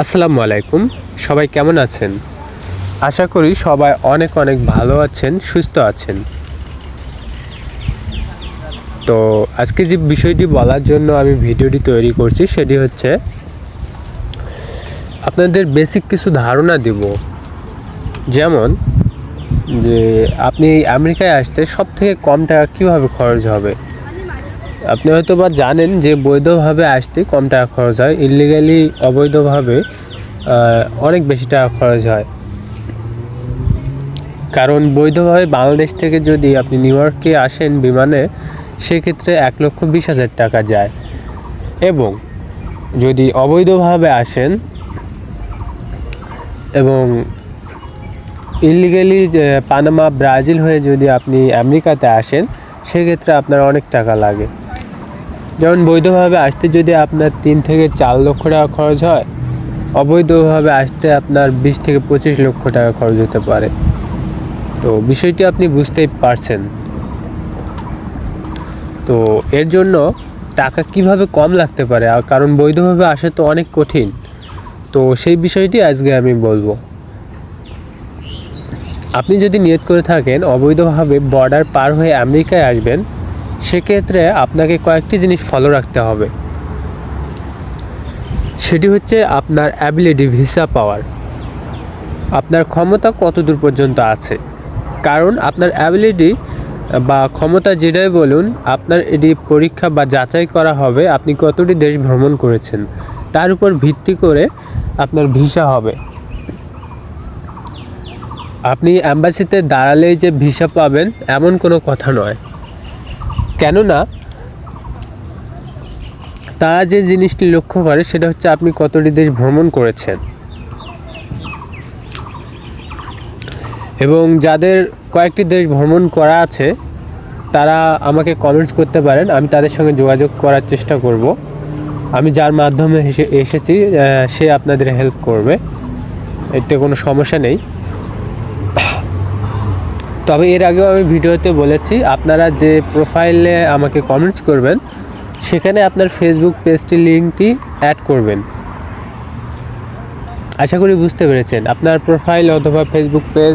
আসসালামু আলাইকুম। সবাই কেমন আছেন? আশা করি সবাই অনেক অনেক ভালো আছেন, সুস্থ আছেন। তো আজকে যে বিষয়টি বলার জন্য আমি ভিডিওটি তৈরি করছি সেটি হচ্ছে, আপনাদের বেসিক কিছু ধারণা দেব। যেমন, যে আপনি আমেরিকায় আসতে সব থেকে কম টাকা কীভাবে খরচ হবে? আপনি হয়তো বা জানেন যে বৈধভাবে আসতে কম টাকা খরচ হয়। ইলিগালি অবৈধভাবে অনেক বেশি টাকা খরচ হয়। কারণ বৈধভাবে বাংলাদেশ থেকে যদি আপনি নিউ ইয়র্কে আসেন বিমানে, সেক্ষেত্রে এক লক্ষ বিশ হাজার টাকা যায়। এবং যদি অবৈধভাবে আসেন এবং ইলিগালি পানামা ব্রাজিল হয়ে যদি আপনি আমেরিকাতে আসেন, সেক্ষেত্রে আপনার অনেক টাকা লাগে। যেমন বৈধভাবে আসতে যদি আপনার তিন থেকে চার লক্ষ টাকা খরচ হয়, অবৈধভাবে আসতে আপনার বিশ থেকে পঁচিশ লক্ষ টাকা খরচ হতে পারে। তো বিষয়টি আপনি বুঝতেই পারছেন। তো এর জন্য টাকা কীভাবে কম লাগতে পারে? কারণ বৈধভাবে আসা তো অনেক কঠিন। তো সেই বিষয়টি আজকে আমি বলব। আপনি যদি নিয়ত করে থাকেন, অবৈধভাবে বর্ডার পার হয়ে আমেরিকায় আসবেন সেক্ষেত্রে আপনাকে কয়েকটি জিনিস ফলো রাখতে হবে। সেটি হচ্ছে আপনার অ্যাবিলিটি ভিসা পাওয়ার আপনার ক্ষমতা কত দূর পর্যন্ত আছে? কারণ আপনার অ্যাবিলিটি বা ক্ষমতা যেটাই বলুন, আপনার এটি পরীক্ষা বা যাচাই করা হবে আপনি কতটি দেশ ভ্রমণ করেছেন। তার উপর ভিত্তি করে আপনার ভিসা হবে। আপনি অ্যাম্বাসিতে দাঁড়ালেই যে ভিসা পাবেন, এমন কোনো কথা নয়। কেননা তারা যে জিনিসটি লক্ষ্য করে সেটা হচ্ছে আপনি কতটি দেশ ভ্রমণ করেছেন। এবং যাদের কয়েকটি দেশ ভ্রমণ করা আছে, তারা আমাকে কমেন্টস করতে পারেন, আমি তাদের সঙ্গে যোগাযোগ করার চেষ্টা করব। আমি যার মাধ্যমে এসে- এসেছি সে আপনাদের হেল্প করবে। এতে কোনো সমস্যা নেই। তবে এর আগেও আমি ভিডিওতে বলেছি, আপনারা যে প্রোফাইলে আমাকে কমেন্টস করবেন, সেখানে আপনার ফেসবুক পেজটি লিঙ্কটি অ্যাড করবেন। আশা করি বুঝতে পেরেছেন, আপনার প্রোফাইল অথবা ফেসবুক পেজ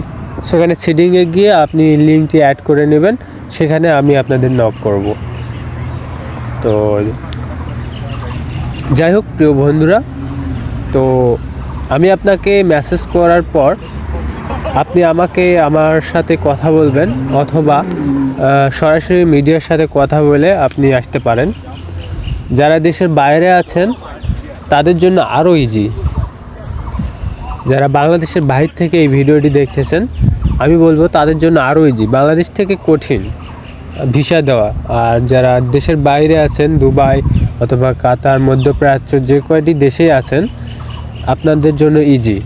সেখানে সেটিংয়ে গিয়ে আপনি লিঙ্কটি অ্যাড করে নেবেন, সেখানে আমি আপনাদের নক করব। তো, যাই হোক প্রিয় বন্ধুরা, তো আমি আপনাকে মেসেজ করার পর আপনি আমাকে আমার সাথে কথা বলবেন অথবা সরাসরি মিডিয়ার সাথে কথা বলে আপনি আসতে পারেন। যারা দেশের বাইরে আছেন, তাদের জন্য আরও ইজি যারা বাংলাদেশের বাইরে থেকে এই ভিডিওটি দেখতেছেন, আমি বলব তাদের জন্য আরও ইজি বাংলাদেশ থেকে কঠিন ভিসা দেওয়া। আর যারা দেশের বাইরে আছেন, দুবাই অথবা কাতার, মধ্যপ্রাচ্য, যে কয়টি দেশেই আছেন, আপনাদের জন্য ইজি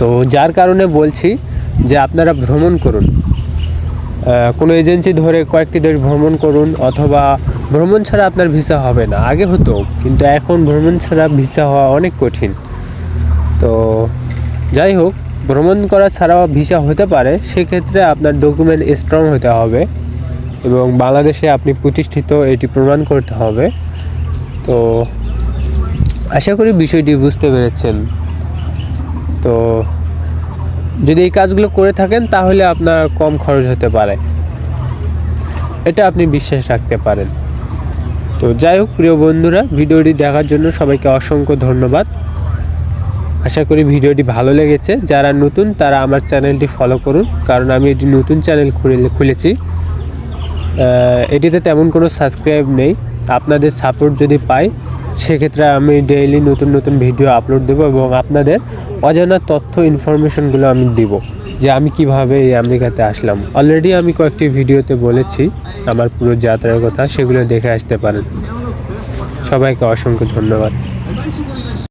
তো যার কারণে বলছি যে আপনারা ভ্রমণ করুন। কোনো এজেন্সি ধরে কয়েকটি দেশ ভ্রমণ করুন অথবা ভ্রমণ ছাড়া আপনার ভিসা হবে না। আগে হতো, কিন্তু এখন ভ্রমণ ছাড়া ভিসা হওয়া অনেক কঠিন। তো যাই হোক, ভ্রমণ করা ছাড়াও ভিসা হতে পারে, সেক্ষেত্রে আপনার ডকুমেন্ট স্ট্রং হতে হবে এবং বাংলাদেশে আপনি প্রতিষ্ঠিত, এটি প্রমাণ করতে হবে। তো আশা করি বিষয়টি বুঝতে পেরেছেন। তো যদি এই কাজগুলো করে থাকেন, তাহলে আপনার কম খরচ হতে পারে। এটা আপনি বিশ্বাস রাখতে পারেন। তো যাই হোক, প্রিয় বন্ধুরা, ভিডিওটি দেখার জন্য সবাইকে অসংখ্য ধন্যবাদ। আশা করি ভিডিওটি ভালো লেগেছে। যারা নতুন, তারা আমার চ্যানেলটি ফলো করুন, কারণ আমি এটি নতুন চ্যানেল খুলে, খুলেছি। এটিতে তেমন কোনো সাবস্ক্রাইব নেই। আপনাদের সাপোর্ট যদি পাই সেক্ষেত্রে আমি ডেইলি নতুন নতুন ভিডিও আপলোড দেবো এবং আপনাদের অজানা তথ্য ইনফরমেশনগুলো আমি দিব যে আমি কীভাবে এই আমেরিকাতে আসলাম। অলরেডি আমি কয়েকটি ভিডিওতে বলেছি আমার পুরো যাত্রার কথা, সেগুলো দেখে আসতে পারেন। সবাইকে অসংখ্য ধন্যবাদ।